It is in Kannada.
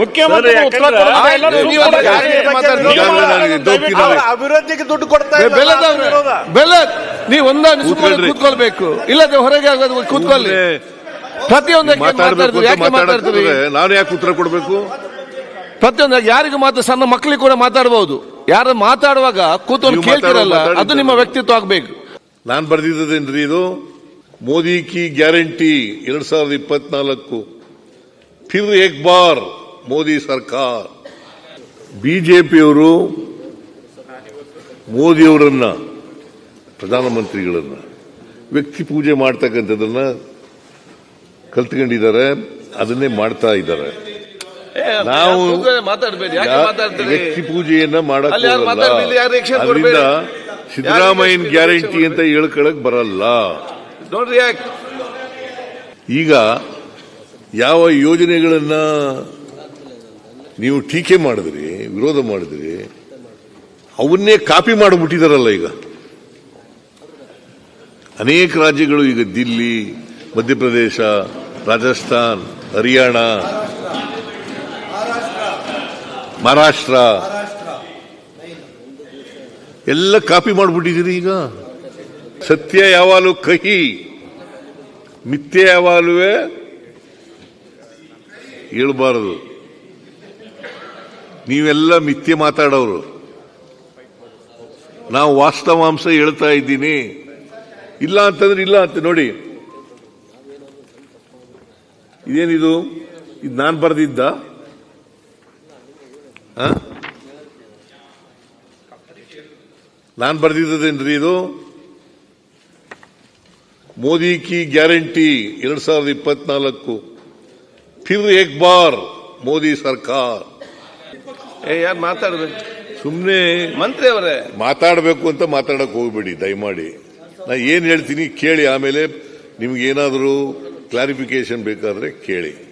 ಮುಖ್ಯಮಂತ್ರಿ ಅಭಿವೃದ್ಧಿಗೆ ದುಡ್ಡು ಕೊಡ್ತಾ. ಬೆಲ್ಲ ನೀವು ಒಂದಾಗಿ. ಕೂತ್ಕೊಳ್ಬೇಕು. ಇಲ್ಲದೆ ಹೊರಗೆ ಆಗೋದು ಕೂತ್ಕೊಳ್ಳಿ ಪ್ರತಿಯೊಂದಕ್ಕೆ ಮಾತಾಡ್ತೀರಿ ಮಾತಾಡ್ತಾರೆ? ನಾನು ಯಾಕೆ ಉತ್ತರ ಕೊಡ್ಬೇಕು? ಪ್ರತಿಯೊಂದು ಯಾರಿಗೂ ಮಾತ್ರ ಸಣ್ಣ ಮಕ್ಕಳಿಗೆ ಕೂಡ ಮಾತಾಡಬಹುದು ಯಾರು ಮಾತಾಡುವಾಗ ಕೂತ್ಕೊಂಡು ಕೇಳ್ತಿರಲ್ಲ ಅದು ನಿಮ್ಮ ವ್ಯಕ್ತಿತ್ವ ಆಗ್ಬೇಕು. ನಾನು ಬರೆದಿದ್ದೇನ್ರಿ ಇದು? ಮೋದಿ ಕಿ ಗ್ಯಾರಂಟಿ ಎರಡ್ ಸಾವಿರದ ಇಪ್ಪತ್ನಾಲ್ಕು. ಫಿರ್ ಏಕ್ ಬಾರ್. ಮೋದಿ ಸರ್ಕಾರ. ಬಿಜೆಪಿಯವರು ಮೋದಿಯವರನ್ನ ಪ್ರಧಾನಮಂತ್ರಿಗಳನ್ನ ವ್ಯಕ್ತಿ ಪೂಜೆ ಮಾಡ್ತಕ್ಕಂಥದ್ದನ್ನ ಕಲ್ತ್ಕೊಂಡಿದ್ದಾರೆ ಅದನ್ನೇ ಮಾಡ್ತಾ ಇದ್ದಾರೆ. ನಾವು ವ್ಯಕ್ತಿ ಪೂಜೆಯನ್ನ ಅದರಿಂದ ಸಿದ್ದರಾಮಯ್ಯನ ಗ್ಯಾರಂಟಿ ಅಂತ ಹೇಳ್ಕೊಳಕ್ ಬರಲ್ಲ. ಈಗ ಯಾವ ಯೋಜನೆಗಳನ್ನ ನೀವು ಟೀಕೆ ಮಾಡಿದ್ರಿ, ವಿರೋಧ ಮಾಡಿದ್ರಿ, ಅವನ್ನೇ ಕಾಪಿ ಮಾಡಿಬಿಟ್ಟಿದಾರಲ್ಲ ಈಗ. ಅನೇಕ ರಾಜ್ಯಗಳು ಈಗ ದಿಲ್ಲಿ, ಮಧ್ಯಪ್ರದೇಶ, ರಾಜಸ್ಥಾನ್, ಹರಿಯಾಣ, ಮಹಾರಾಷ್ಟ್ರ. ಎಲ್ಲ ಕಾಪಿ ಮಾಡಿಬಿಟ್ಟಿದ್ದೀರಿ ಈಗ. ಸತ್ಯ ಯಾವಾಗಲೂ ಕಹಿ, ಮಿಥ್ಯ ಯಾವಾಗಲೂ ಹೇಳ್ಬಾರದು. ನೀವೆಲ್ಲ ಮಿಥ್ಯೆ ಮಾತಾಡೋರು. ನಾವು ವಾಸ್ತವಾಂಶ ಹೇಳ್ತಾ ಇದ್ದೀನಿ. ಇಲ್ಲ ಅಂತಂದ್ರೆ ಇಲ್ಲ ಅಂತ ನೋಡಿ. ಇದೇನಿದು? ಇದು ನಾನು ಬರೆದಿದ್ದ? ನಾನು ಬರೆದಿದ್ದೇನ್ರಿ ಇದು? ಮೋದಿ ಕಿ ಗ್ಯಾರಂಟಿ ಎರಡ್ ಸಾವಿರದ ಇಪ್ಪತ್ನಾಲ್ಕು. ಫಿರ್ ಏಕ್ ಬಾರ್ ಮೋದಿ ಸರ್ಕಾರ. ಏ ಯಾರು ಮಾತಾಡ್ಬೇಕು? ಸುಮ್ಮನೆ ಮಂತ್ರಿ ಅವರೇ. ಮಾತಾಡಬೇಕು ಅಂತ ಮಾತಾಡಕ್ ಹೋಗ್ಬೇಡಿ ದಯಮಾಡಿ. ನಾ ಏನ್ ಹೇಳ್ತೀನಿ ಕೇಳಿ ಆಮೇಲೆ ನಿಮ್ಗೆ ಏನಾದರೂ ಕ್ಲಾರಿಫಿಕೇಶನ್ ಬೇಕಾದ್ರೆ ಕೇಳಿ.